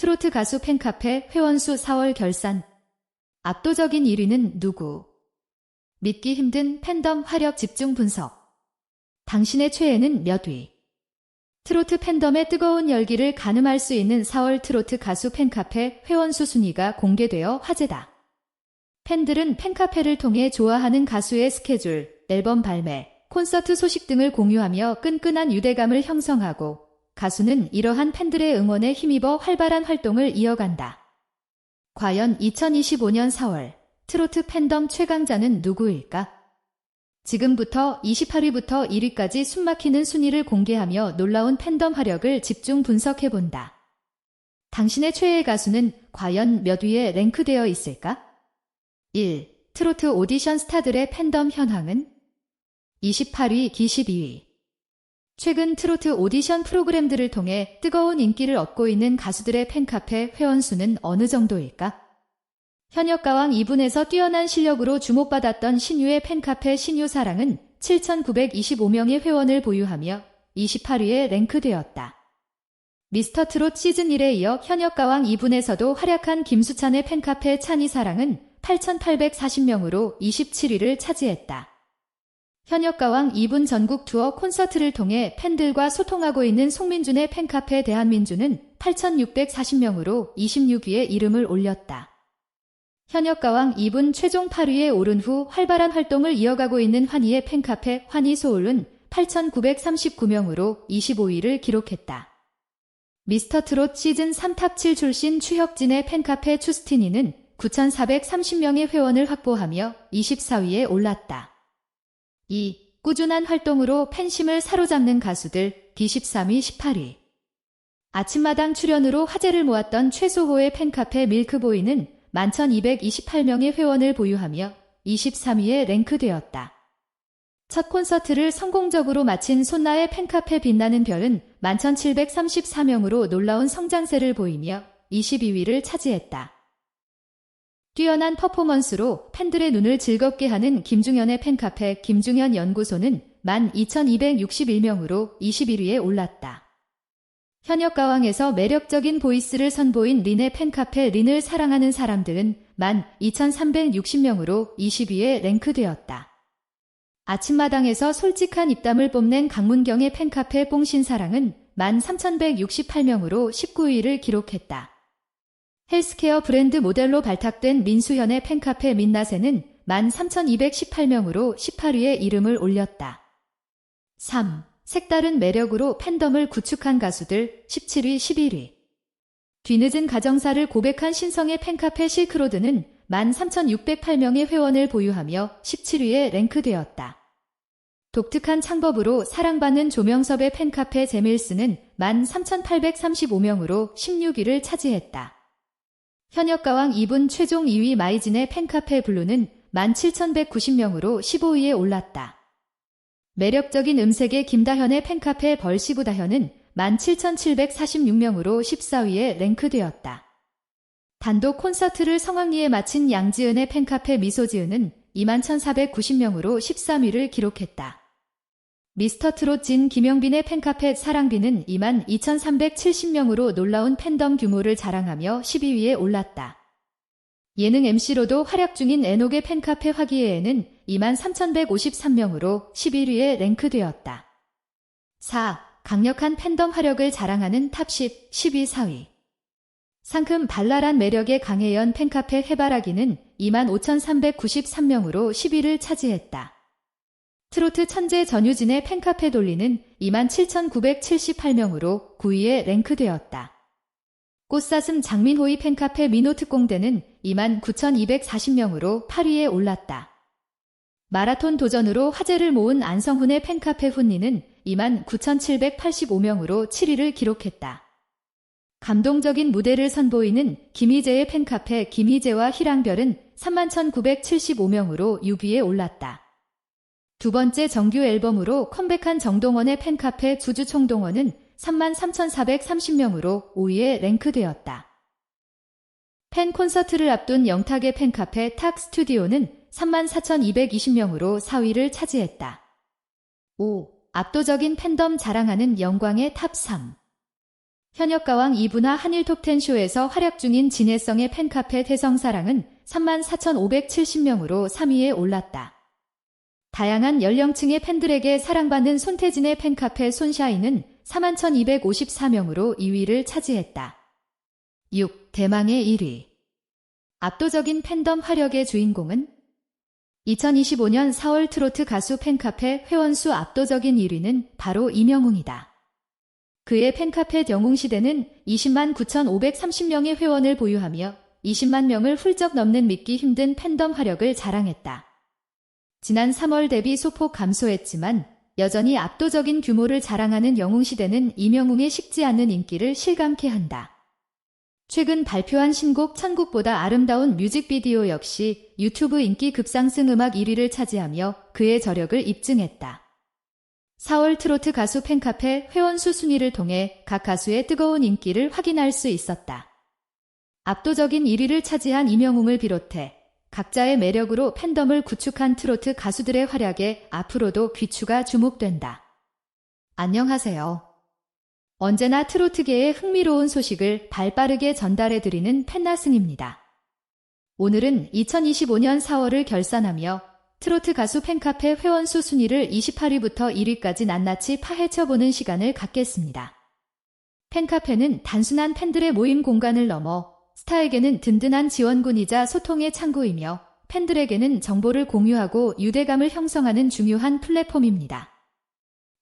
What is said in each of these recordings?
트로트 가수 팬카페 회원수 4월 결산. 압도적인 1위는 누구? 믿기 힘든 팬덤 화력 집중 분석. 당신의 최애는 몇 위? 트로트 팬덤의 뜨거운 열기를 가늠할 수 있는 4월 트로트 가수 팬카페 회원수 순위가 공개되어 화제다. 팬들은 팬카페를 통해 좋아하는 가수의 스케줄, 앨범 발매, 콘서트 소식 등을 공유하며 끈끈한 유대감을 형성하고 가수는 이러한 팬들의 응원에 힘입어 활발한 활동을 이어간다. 과연 2025년 4월 트로트 팬덤 최강자는 누구일까? 지금부터 28위부터 1위까지 숨막히는 순위를 공개하며 놀라운 팬덤 화력을 집중 분석해본다. 당신의 최애 가수는 과연 몇 위에 랭크되어 있을까? 1. 트로트 오디션 스타들의 팬덤 현황은? 28위, 기 12위. 최근 트로트 오디션 프로그램들을 통해 뜨거운 인기를 얻고 있는 가수들의 팬카페 회원수는 어느 정도일까? 현역 가왕 2분에서 뛰어난 실력으로 주목받았던 신유의 팬카페 신유사랑은 7,925명의 회원을 보유하며 28위에 랭크되었다. 미스터 트롯 시즌 1에 이어 현역 가왕 2분에서도 활약한 김수찬의 팬카페 찬이사랑은 8,840명으로 27위를 차지했다. 현역가왕 2분 전국 투어 콘서트를 통해 팬들과 소통하고 있는 송민준의 팬카페 대한민주는 8,640명으로 26위에 이름을 올렸다. 현역가왕 2분 최종 8위에 오른 후 활발한 활동을 이어가고 있는 환희의 팬카페 환희소울은 8,939명으로 25위를 기록했다. 미스터 트롯 시즌 3 탑 7 출신 추혁진의 팬카페 추스티니는 9,430명의 회원을 확보하며 24위에 올랐다. 2. 꾸준한 활동으로 팬심을 사로잡는 가수들 D13위 18위 아침마당 출연으로 화제를 모았던 최소호의 팬카페 밀크보이는 11,228명의 회원을 보유하며 23위에 랭크되었다. 첫 콘서트를 성공적으로 마친 손나의 팬카페 빛나는 별은 11,734명으로 놀라운 성장세를 보이며 22위를 차지했다. 뛰어난 퍼포먼스로 팬들의 눈을 즐겁게 하는 김중현의 팬카페 김중현 연구소는 12,261명으로 21위에 올랐다. 현역 가왕에서 매력적인 보이스를 선보인 린의 팬카페 린을 사랑하는 사람들은 12,360명으로 20위에 랭크되었다. 아침마당에서 솔직한 입담을 뽐낸 강문경의 팬카페 뽕신사랑은 13,168명으로 19위를 기록했다. 헬스케어 브랜드 모델로 발탁된 민수현의 팬카페 민나세는 13,218명으로 18위에 이름을 올렸다. 3. 색다른 매력으로 팬덤을 구축한 가수들 17위, 11위. 뒤늦은 가정사를 고백한 신성의 팬카페 실크로드는 13,608명의 회원을 보유하며 17위에 랭크되었다. 독특한 창법으로 사랑받는 조명섭의 팬카페 제밀스는 13,835명으로 16위를 차지했다. 현역 가왕 2분 최종 2위 마이진의 팬카페 블루는 17,190명으로 15위에 올랐다. 매력적인 음색의 김다현의 팬카페 벌시구다현은 17,746명으로 14위에 랭크되었다. 단독 콘서트를 성황리에 마친 양지은의 팬카페 미소지은은 21,490명으로 13위를 기록했다. 미스터 트롯 진 김영빈의 팬카페 사랑비는 22,370명으로 놀라운 팬덤 규모를 자랑하며 12위에 올랐다. 예능 MC로도 활약 중인 에녹의 팬카페 화기애애는 23,153명으로 11위에 랭크되었다. 4. 강력한 팬덤 화력을 자랑하는 탑10, 10위 4위. 상큼 발랄한 매력의 강혜연 팬카페 해바라기는 25,393명으로 10위를 차지했다. 트로트 천재 전유진의 팬카페 돌리는 27,978명으로 9위에 랭크되었다. 꽃사슴 장민호의 팬카페 민호특공대는 29,240명으로 8위에 올랐다. 마라톤 도전으로 화제를 모은 안성훈의 팬카페 훈니는 29,785명으로 7위를 기록했다. 감동적인 무대를 선보이는 김희재의 팬카페 김희재와 희랑별은 31,975명으로 6위에 올랐다. 두 번째 정규 앨범으로 컴백한 정동원의 팬카페 주주 총동원은 33,430명으로 5위에 랭크되었다. 팬 콘서트를 앞둔 영탁의 팬카페 탁 스튜디오는 34,220명으로 4위를 차지했다. 5. 압도적인 팬덤 자랑하는 영광의 탑 3. 현역가왕 2부나 한일 톱텐쇼에서 활약 중인 진혜성의 팬카페 태성사랑은 34,570명으로 3위에 올랐다. 다양한 연령층의 팬들에게 사랑받는 손태진의 팬카페 손샤이는 41,254명으로 2위를 차지했다. 6. 대망의 1위 압도적인 팬덤 화력의 주인공은 2025년 4월 트로트 가수 팬카페 회원수 압도적인 1위는 바로 이명웅이다. 그의 팬카페 영웅시대는 20만 9,530명의 회원을 보유하며 20만 명을 훌쩍 넘는 믿기 힘든 팬덤 화력을 자랑했다. 지난 3월 대비 소폭 감소했지만 여전히 압도적인 규모를 자랑하는 영웅시대는 이명웅의 식지 않는 인기를 실감케 한다. 최근 발표한 신곡 천국보다 아름다운 뮤직비디오 역시 유튜브 인기 급상승 음악 1위를 차지하며 그의 저력을 입증했다. 4월 트로트 가수 팬카페 회원수 순위를 통해 각 가수의 뜨거운 인기를 확인할 수 있었다. 압도적인 1위를 차지한 이명웅을 비롯해 각자의 매력으로 팬덤을 구축한 트로트 가수들의 활약에 앞으로도 귀추가 주목된다. 안녕하세요. 언제나 트로트계의 흥미로운 소식을 발빠르게 전달해드리는 팬나승입니다. 오늘은 2025년 4월을 결산하며 트로트 가수 팬카페 회원수 순위를 28위부터 1위까지 낱낱이 파헤쳐보는 시간을 갖겠습니다. 팬카페는 단순한 팬들의 모임 공간을 넘어 스타에게는 든든한 지원군이자 소통의 창구이며 팬들에게는 정보를 공유하고 유대감을 형성하는 중요한 플랫폼입니다.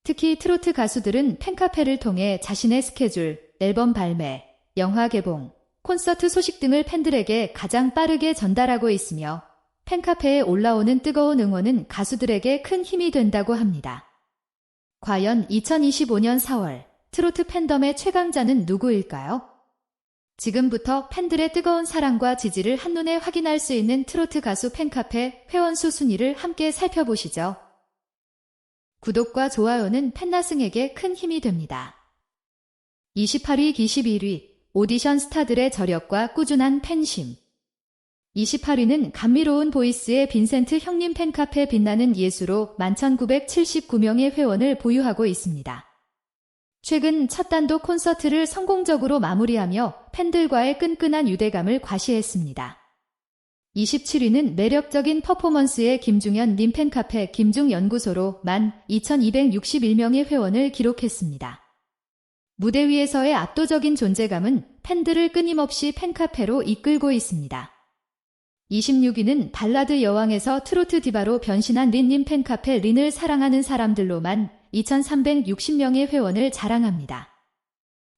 특히 트로트 가수들은 팬카페를 통해 자신의 스케줄, 앨범 발매, 영화 개봉, 콘서트 소식 등을 팬들에게 가장 빠르게 전달하고 있으며 팬카페에 올라오는 뜨거운 응원은 가수들에게 큰 힘이 된다고 합니다. 과연 2025년 4월 트로트 팬덤의 최강자는 누구일까요? 지금부터 팬들의 뜨거운 사랑과 지지를 한눈에 확인할 수 있는 트로트 가수 팬카페 회원수 순위를 함께 살펴보시죠. 구독과 좋아요는 팬나승에게 큰 힘이 됩니다. 28위, 21위 오디션 스타들의 저력과 꾸준한 팬심 28위는 감미로운 보이스의 빈센트 형님 팬카페 빛나는 예수로 11,979명의 회원을 보유하고 있습니다. 최근 첫 단독 콘서트를 성공적으로 마무리하며 팬들과의 끈끈한 유대감을 과시했습니다. 27위는 매력적인 퍼포먼스의 김중현 님 팬카페 김중연구소로 12,261명의 회원을 기록했습니다. 무대 위에서의 압도적인 존재감은 팬들을 끊임없이 팬카페로 이끌고 있습니다. 26위는 발라드 여왕에서 트로트 디바로 변신한 린님 팬카페 린을 사랑하는 사람들로만 2,360명의 회원을 자랑합니다.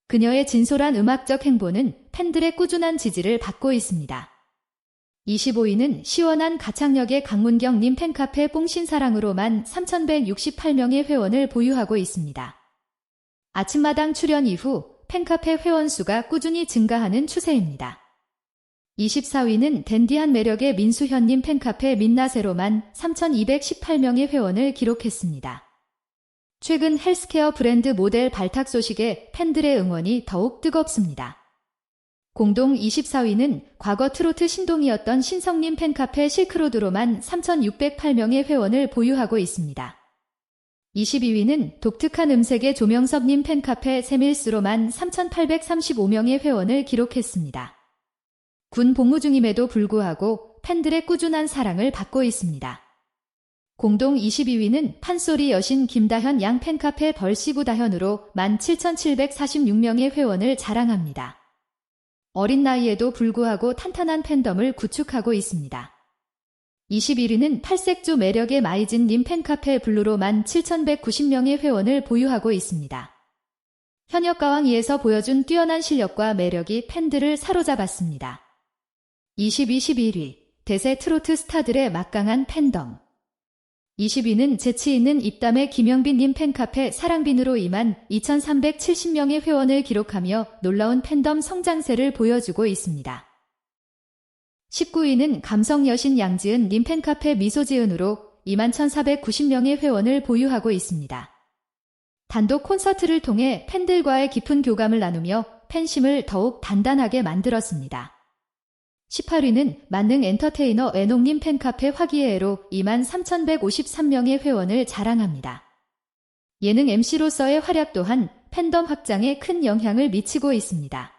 그녀의 진솔한 음악적 행보는 팬들의 꾸준한 지지를 받고 있습니다. 25위는 시원한 가창력의 강문경님 팬카페 뽕신사랑으로만 3,168명의 회원을 보유하고 있습니다. 아침마당 출연 이후 팬카페 회원수가 꾸준히 증가하는 추세입니다. 24위는 댄디한 매력의 민수현님 팬카페 민나세로만 3,218명의 회원을 기록했습니다. 최근 헬스케어 브랜드 모델 발탁 소식에 팬들의 응원이 더욱 뜨겁습니다. 공동 24위는 과거 트로트 신동이었던 신성님 팬카페 실크로드로만 3,608명의 회원을 보유하고 있습니다. 22위는 독특한 음색의 조명섭님 팬카페 세밀스로만 3,835명의 회원을 기록했습니다. 군 복무 중임에도 불구하고 팬들의 꾸준한 사랑을 받고 있습니다. 공동 22위는 판소리 여신 김다현 양 팬카페 벌시구다현으로 17,746명의 회원을 자랑합니다. 어린 나이에도 불구하고 탄탄한 팬덤을 구축하고 있습니다. 21위는 팔색조 매력의 마이진 님 팬카페 블루로 17,190명의 회원을 보유하고 있습니다. 현역 가왕이에서 보여준 뛰어난 실력과 매력이 팬들을 사로잡았습니다. 20, 21위 대세 트로트 스타들의 막강한 팬덤 20위는 재치 있는 입담의 김영빈님 팬카페 사랑빈으로 임한 2370명의 회원을 기록하며 놀라운 팬덤 성장세를 보여주고 있습니다. 19위는 감성 여신 양지은 님 팬카페 미소지은으로 21,490명의 회원을 보유하고 있습니다. 단독 콘서트를 통해 팬들과의 깊은 교감을 나누며 팬심을 더욱 단단하게 만들었습니다. 18위는 만능 엔터테이너 애농님 팬카페 화기애애로 23,153명의 회원을 자랑합니다. 예능 MC로서의 활약 또한 팬덤 확장에 큰 영향을 미치고 있습니다.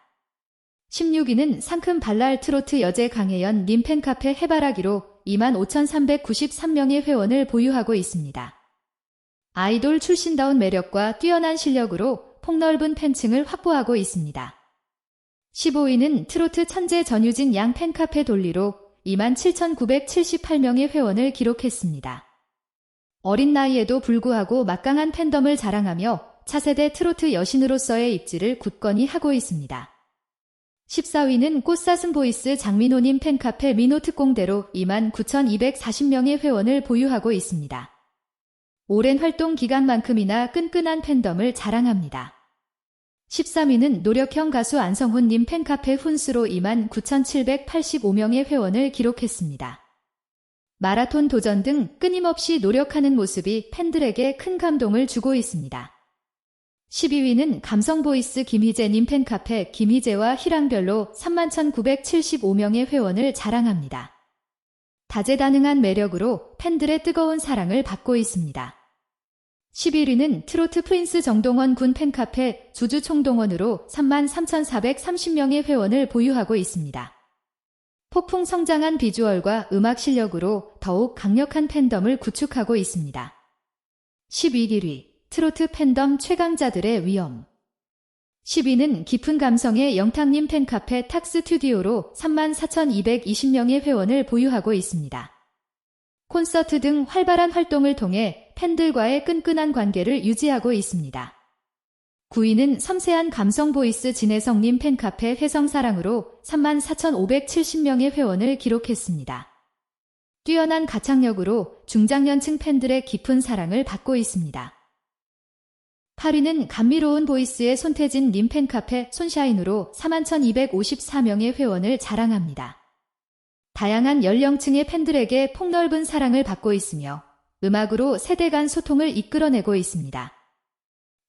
16위는 상큼 발랄 트로트 여제 강혜연 님 팬카페 해바라기로 25,393명의 회원을 보유하고 있습니다. 아이돌 출신다운 매력과 뛰어난 실력으로 폭넓은 팬층을 확보하고 있습니다. 15위는 트로트 천재 전유진 양 팬카페 돌리로 27,978명의 회원을 기록했습니다. 어린 나이에도 불구하고 막강한 팬덤을 자랑하며 차세대 트로트 여신으로서의 입지를 굳건히 하고 있습니다. 14위는 꽃사슴 보이스 장민호님 팬카페 민호특공대로 29,240명의 회원을 보유하고 있습니다. 오랜 활동 기간만큼이나 끈끈한 팬덤을 자랑합니다. 13위는 노력형 가수 안성훈님 팬카페 훈수로 29,785명의 회원을 기록했습니다. 마라톤 도전 등 끊임없이 노력하는 모습이 팬들에게 큰 감동을 주고 있습니다. 12위는 감성 보이스 김희재님 팬카페 김희재와 희랑별로 31,975명의 회원을 자랑합니다. 다재다능한 매력으로 팬들의 뜨거운 사랑을 받고 있습니다. 11위는 트로트 프린스 정동원 군 팬카페 주주 총동원으로 33,430명의 회원을 보유하고 있습니다. 폭풍 성장한 비주얼과 음악 실력으로 더욱 강력한 팬덤을 구축하고 있습니다. 11위 트로트 팬덤 최강자들의 위험 10위는 깊은 감성의 영탁님 팬카페 탁스튜디오로 34,220명의 회원을 보유하고 있습니다. 콘서트 등 활발한 활동을 통해 팬들과의 끈끈한 관계를 유지하고 있습니다. 9위는 섬세한 감성 보이스 진혜성님 팬카페 회성사랑으로 34,570명의 회원을 기록했습니다. 뛰어난 가창력으로 중장년층 팬들의 깊은 사랑을 받고 있습니다. 8위는 감미로운 보이스의 손태진 님 팬카페 손샤인으로 41,254명의 회원을 자랑합니다. 다양한 연령층의 팬들에게 폭넓은 사랑을 받고 있으며 음악으로 세대 간 소통을 이끌어내고 있습니다.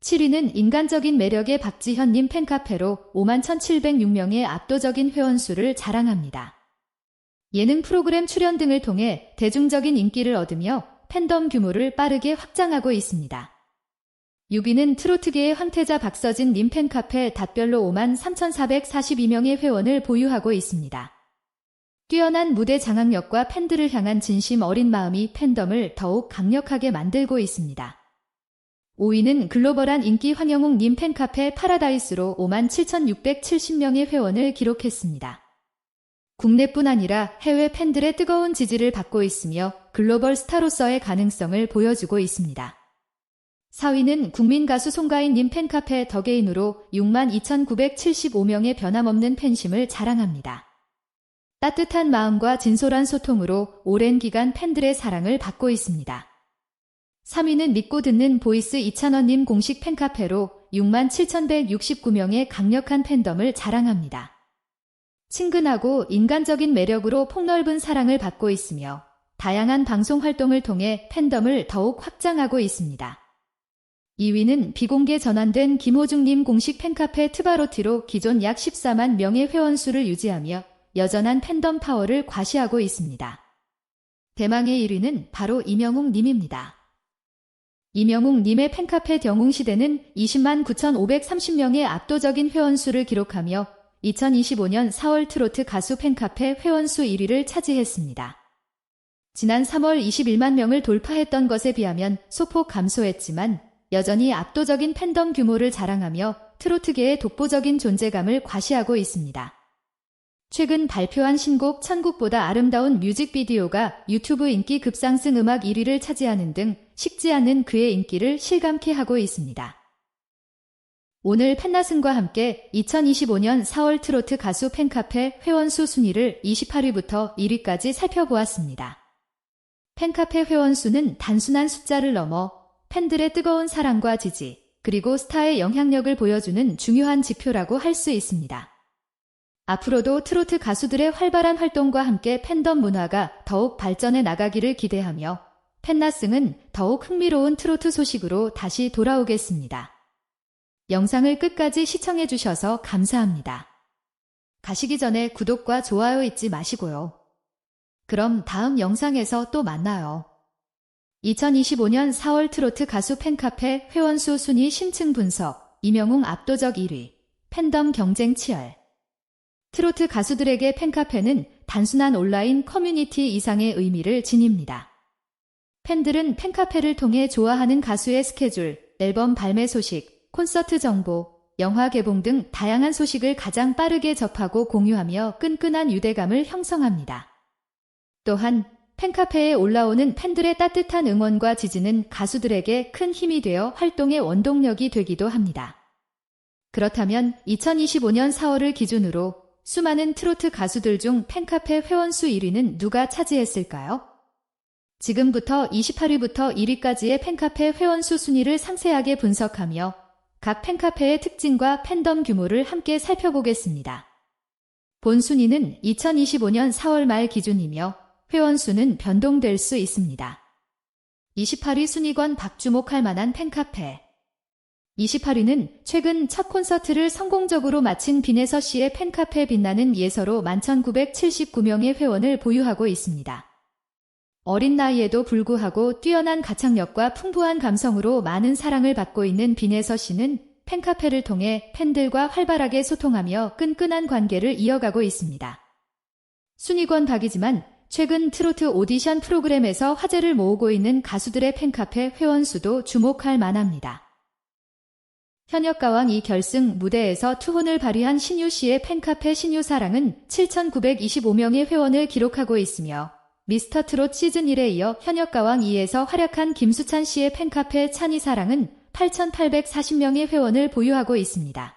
7위는 인간적인 매력의 박지현님 팬카페로 51,706명의 압도적인 회원수를 자랑합니다. 예능 프로그램 출연 등을 통해 대중적인 인기를 얻으며 팬덤 규모를 빠르게 확장하고 있습니다. 6위는 트로트계의 황태자 박서진 님 팬카페 닷별로 5만 3,442명의 회원을 보유하고 있습니다. 뛰어난 무대 장악력과 팬들을 향한 진심 어린 마음이 팬덤을 더욱 강력하게 만들고 있습니다. 5위는 글로벌한 인기 황영웅 님 팬카페 파라다이스로 57,670명의 회원을 기록했습니다. 국내뿐 아니라 해외 팬들의 뜨거운 지지를 받고 있으며 글로벌 스타로서의 가능성을 보여주고 있습니다. 4위는 국민 가수 송가인 님 팬카페 더게인으로 62,975명의 변함없는 팬심을 자랑합니다. 따뜻한 마음과 진솔한 소통으로 오랜 기간 팬들의 사랑을 받고 있습니다. 3위는 믿고 듣는 보이스 이찬원님 공식 팬카페로 67,169명의 강력한 팬덤을 자랑합니다. 친근하고 인간적인 매력으로 폭넓은 사랑을 받고 있으며 다양한 방송 활동을 통해 팬덤을 더욱 확장하고 있습니다. 2위는 비공개 전환된 김호중님 공식 팬카페 트바로티로 기존 약 14만 명의 회원수를 유지하며 여전한 팬덤 파워를 과시하고 있습니다. 대망의 1위는 바로 이명웅 님입니다. 이명웅 님의 팬카페 경웅시대는 20만 9,530명의 압도적인 회원수를 기록하며 2025년 4월 트로트 가수 팬카페 회원수 1위를 차지했습니다. 지난 3월 21만 명을 돌파했던 것에 비하면 소폭 감소했지만 여전히 압도적인 팬덤 규모를 자랑하며 트로트계의 독보적인 존재감을 과시하고 있습니다. 최근 발표한 신곡 천국보다 아름다운 뮤직비디오가 유튜브 인기 급상승 음악 1위를 차지하는 등 식지 않는 그의 인기를 실감케 하고 있습니다. 오늘 팬나승과 함께 2025년 4월 트로트 가수 팬카페 회원수 순위를 28위부터 1위까지 살펴보았습니다. 팬카페 회원수는 단순한 숫자를 넘어 팬들의 뜨거운 사랑과 지지, 그리고 스타의 영향력을 보여주는 중요한 지표라고 할 수 있습니다. 앞으로도 트로트 가수들의 활발한 활동과 함께 팬덤 문화가 더욱 발전해 나가기를 기대하며 팬나승은 더욱 흥미로운 트로트 소식으로 다시 돌아오겠습니다. 영상을 끝까지 시청해 주셔서 감사합니다. 가시기 전에 구독과 좋아요 잊지 마시고요. 그럼 다음 영상에서 또 만나요. 2025년 4월 트로트 가수 팬카페 회원수 순위 심층 분석 이명웅 압도적 1위. 팬덤 경쟁 치열. 트로트 가수들에게 팬카페는 단순한 온라인 커뮤니티 이상의 의미를 지닙니다. 팬들은 팬카페를 통해 좋아하는 가수의 스케줄, 앨범 발매 소식, 콘서트 정보, 영화 개봉 등 다양한 소식을 가장 빠르게 접하고 공유하며 끈끈한 유대감을 형성합니다. 또한 팬카페에 올라오는 팬들의 따뜻한 응원과 지지는 가수들에게 큰 힘이 되어 활동의 원동력이 되기도 합니다. 그렇다면 2025년 4월을 기준으로 수많은 트로트 가수들 중 팬카페 회원수 1위는 누가 차지했을까요? 지금부터 28위부터 1위까지의 팬카페 회원수 순위를 상세하게 분석하며 각 팬카페의 특징과 팬덤 규모를 함께 살펴보겠습니다. 본 순위는 2025년 4월 말 기준이며 회원수는 변동될 수 있습니다. 28위 순위권 박주목할 만한 팬카페 28위는 최근 첫 콘서트를 성공적으로 마친 빈에서 씨의 팬카페 빛나는 예서로 11,979명의 회원을 보유하고 있습니다. 어린 나이에도 불구하고 뛰어난 가창력과 풍부한 감성으로 많은 사랑을 받고 있는 빈에서 씨는 팬카페를 통해 팬들과 활발하게 소통하며 끈끈한 관계를 이어가고 있습니다. 순위권 박이지만 최근 트로트 오디션 프로그램에서 화제를 모으고 있는 가수들의 팬카페 회원수도 주목할 만합니다. 현역가왕 이 결승 무대에서 투혼을 발휘한 신유 씨의 팬카페 신유사랑은 7,925명의 회원을 기록하고 있으며 미스터 트롯 시즌 1에 이어 현역가왕 2에서 활약한 김수찬 씨의 팬카페 찬이사랑은 8,840명의 회원을 보유하고 있습니다.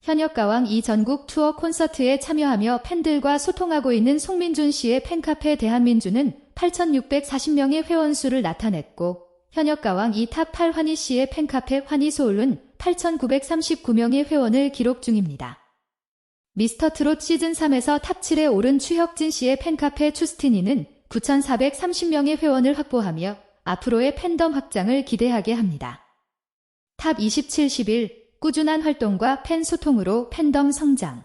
현역가왕 2 전국 투어 콘서트에 참여하며 팬들과 소통하고 있는 송민준 씨의 팬카페 대한민주는 8,640명의 회원수를 나타냈고 현역가왕 2탑8 환희 씨의 팬카페 환희 소울은 8,939명의 회원을 기록 중입니다. 미스터 트롯 시즌3에서 탑7에 오른 추혁진 씨의 팬카페 추스티니는 9,430명의 회원을 확보하며 앞으로의 팬덤 확장을 기대하게 합니다. 탑 27, 11 꾸준한 활동과 팬 소통으로 팬덤 성장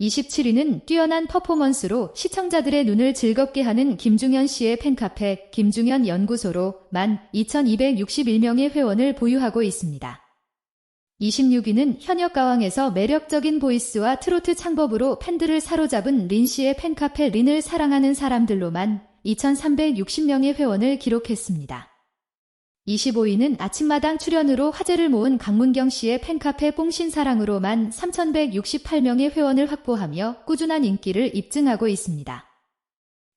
27위는 뛰어난 퍼포먼스로 시청자들의 눈을 즐겁게 하는 김중현 씨의 팬카페 김중현 연구소로 12,261명의 회원을 보유하고 있습니다. 26위는 현역 가왕에서 매력적인 보이스와 트로트 창법으로 팬들을 사로잡은 린 씨의 팬카페 린을 사랑하는 사람들로만 2,360명의 회원을 기록했습니다. 25위는 아침마당 출연으로 화제를 모은 강문경 씨의 팬카페 뽕신사랑으로만 3,168명의 회원을 확보하며 꾸준한 인기를 입증하고 있습니다.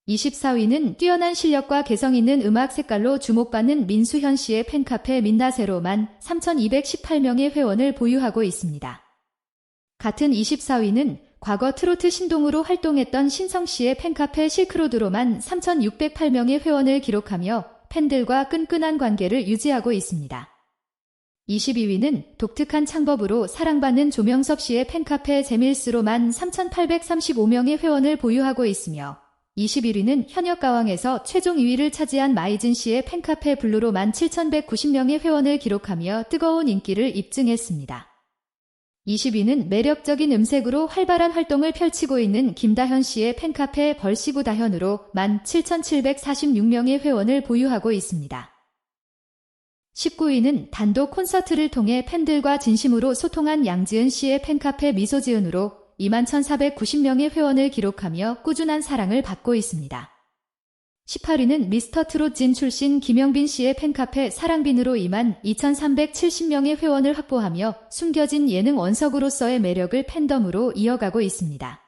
24위는 뛰어난 실력과 개성 있는 음악 색깔로 주목받는 민수현 씨의 팬카페 민나세로만 3,218명의 회원을 보유하고 있습니다. 같은 24위는 과거 트로트 신동으로 활동했던 신성 씨의 팬카페 실크로드로만 3,608명의 회원을 기록하며 팬들과 끈끈한 관계를 유지하고 있습니다. 22위는 독특한 창법으로 사랑받는 조명섭 씨의 팬카페 제밀스로만 3,835명의 회원을 보유하고 있으며 21위는 현역 가왕에서 최종 2위를 차지한 마이진 씨의 팬카페 블루로 17,190명의 회원을 기록하며 뜨거운 인기를 입증했습니다. 20위는 매력적인 음색으로 활발한 활동을 펼치고 있는 김다현 씨의 팬카페 벌시구 다현으로 17,746명의 회원을 보유하고 있습니다. 19위는 단독 콘서트를 통해 팬들과 진심으로 소통한 양지은 씨의 팬카페 미소지은으로 21,490명의 회원을 기록하며 꾸준한 사랑을 받고 있습니다. 18위는 미스터 트롯 진 출신 김영빈 씨의 팬카페 사랑빈으로 22,370명의 회원을 확보하며 숨겨진 예능 원석으로서의 매력을 팬덤으로 이어가고 있습니다.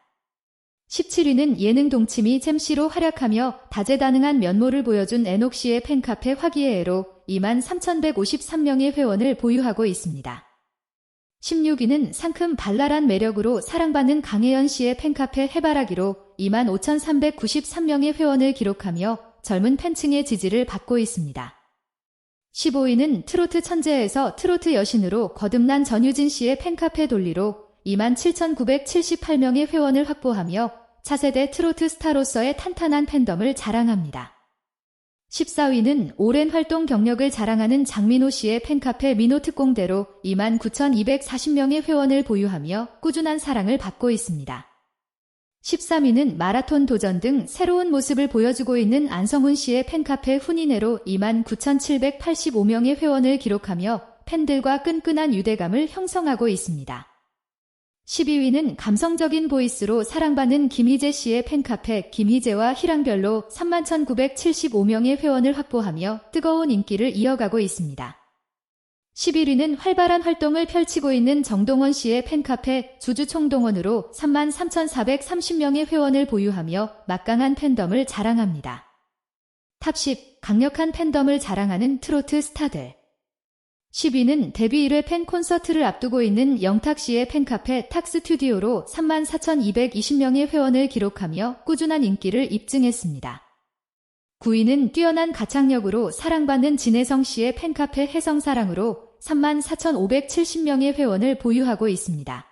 17위는 예능 동치미 잼씨로 활약하며 다재다능한 면모를 보여준 에녹 씨의 팬카페 화기애애로 23,153명의 회원을 보유하고 있습니다. 16위는 상큼 발랄한 매력으로 사랑받는 강혜연 씨의 팬카페 해바라기로 25,393명의 회원을 기록하며 젊은 팬층의 지지를 받고 있습니다. 15위는 트로트 천재에서 트로트 여신으로 거듭난 전유진 씨의 팬카페 돌리로 27,978명의 회원을 확보하며 차세대 트로트 스타로서의 탄탄한 팬덤을 자랑합니다. 14위는 오랜 활동 경력을 자랑하는 장민호 씨의 팬카페 민호 특공대로 29,240명의 회원을 보유하며 꾸준한 사랑을 받고 있습니다. 13위는 마라톤 도전 등 새로운 모습을 보여주고 있는 안성훈 씨의 팬카페 훈이네로 29,785명의 회원을 기록하며 팬들과 끈끈한 유대감을 형성하고 있습니다. 12위는 감성적인 보이스로 사랑받는 김희재 씨의 팬카페 김희재와 희랑별로 31,975명의 회원을 확보하며 뜨거운 인기를 이어가고 있습니다. 11위는 활발한 활동을 펼치고 있는 정동원 씨의 팬카페 주주총동원으로 33,430명의 회원을 보유하며 막강한 팬덤을 자랑합니다. 탑10 강력한 팬덤을 자랑하는 트로트 스타들 10위는 데뷔 1회 팬 콘서트를 앞두고 있는 영탁 씨의 팬카페 탁스튜디오로 34,220명의 회원을 기록하며 꾸준한 인기를 입증했습니다. 9위는 뛰어난 가창력으로 사랑받는 진혜성 씨의 팬카페 해성사랑으로 34,570명의 회원을 보유하고 있습니다.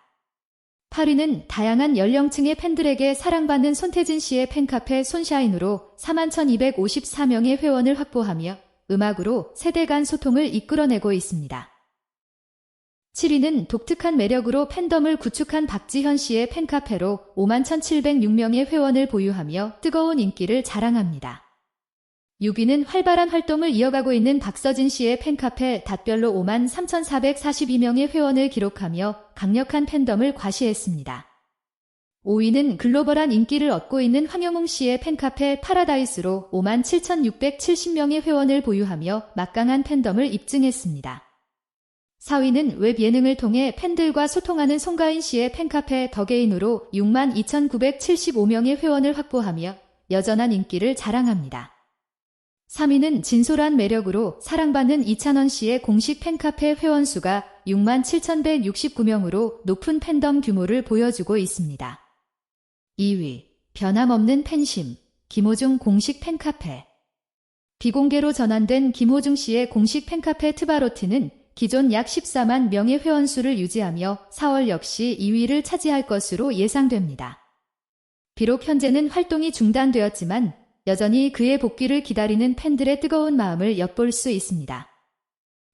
8위는 다양한 연령층의 팬들에게 사랑받는 손태진 씨의 팬카페 손샤인으로 41,254명의 회원을 확보하며 음악으로 세대 간 소통을 이끌어내고 있습니다. 7위는 독특한 매력으로 팬덤을 구축한 박지현 씨의 팬카페로 51,706명의 회원을 보유하며 뜨거운 인기를 자랑합니다. 6위는 활발한 활동을 이어가고 있는 박서진 씨의 팬카페 닷별로 5만 3,442명의 회원을 기록하며 강력한 팬덤을 과시했습니다. 5위는 글로벌한 인기를 얻고 있는 황영웅 씨의 팬카페 파라다이스로 5만 7,670명의 회원을 보유하며 막강한 팬덤을 입증했습니다. 4위는 웹 예능을 통해 팬들과 소통하는 송가인 씨의 팬카페 더게인으로 6만 2,975명의 회원을 확보하며 여전한 인기를 자랑합니다. 3위는 진솔한 매력으로 사랑받는 이찬원 씨의 공식 팬카페 회원수가 6만 7,169명으로 높은 팬덤 규모를 보여주고 있습니다. 2위 변함없는 팬심 김호중 공식 팬카페 비공개로 전환된 김호중 씨의 공식 팬카페 트바로트는 기존 약 14만 명의 회원수를 유지하며 4월 역시 2위를 차지할 것으로 예상됩니다. 비록 현재는 활동이 중단되었지만 여전히 그의 복귀를 기다리는 팬들의 뜨거운 마음을 엿볼 수 있습니다.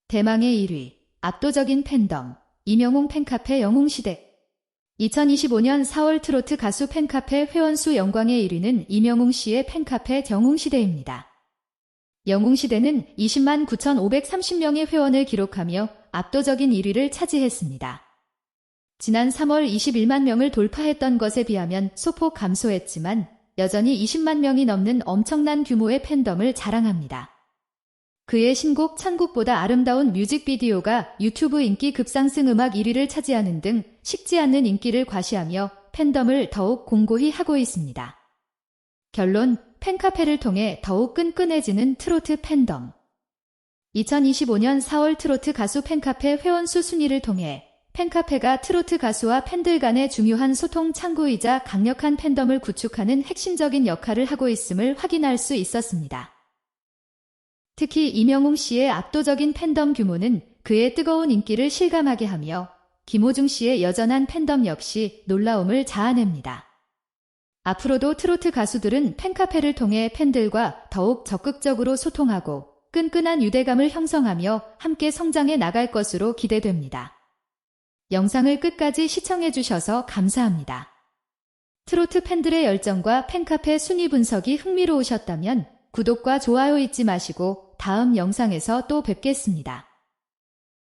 대망의 1위, 압도적인 팬덤, 이명웅 팬카페 영웅시대 2025년 4월 트로트 가수 팬카페 회원수 영광의 1위는 이명웅 씨의 팬카페 영웅시대입니다. 영웅시대는 20만 9,530명의 회원을 기록하며 압도적인 1위를 차지했습니다. 지난 3월 21만 명을 돌파했던 것에 비하면 소폭 감소했지만 여전히 20만 명이 넘는 엄청난 규모의 팬덤을 자랑합니다. 그의 신곡 천국보다 아름다운 뮤직비디오가 유튜브 인기 급상승 음악 1위를 차지하는 등 식지 않는 인기를 과시하며 팬덤을 더욱 공고히 하고 있습니다. 결론, 팬카페를 통해 더욱 끈끈해지는 트로트 팬덤. 2025년 4월 트로트 가수 팬카페 회원수 순위를 통해 팬카페가 트로트 가수와 팬들 간의 중요한 소통 창구이자 강력한 팬덤을 구축하는 핵심적인 역할을 하고 있음을 확인할 수 있었습니다. 특히 이명웅 씨의 압도적인 팬덤 규모는 그의 뜨거운 인기를 실감하게 하며 김호중 씨의 여전한 팬덤 역시 놀라움을 자아냅니다. 앞으로도 트로트 가수들은 팬카페를 통해 팬들과 더욱 적극적으로 소통하고 끈끈한 유대감을 형성하며 함께 성장해 나갈 것으로 기대됩니다. 영상을 끝까지 시청해주셔서 감사합니다. 트로트 팬들의 열정과 팬카페 순위 분석이 흥미로우셨다면 구독과 좋아요 잊지 마시고 다음 영상에서 또 뵙겠습니다.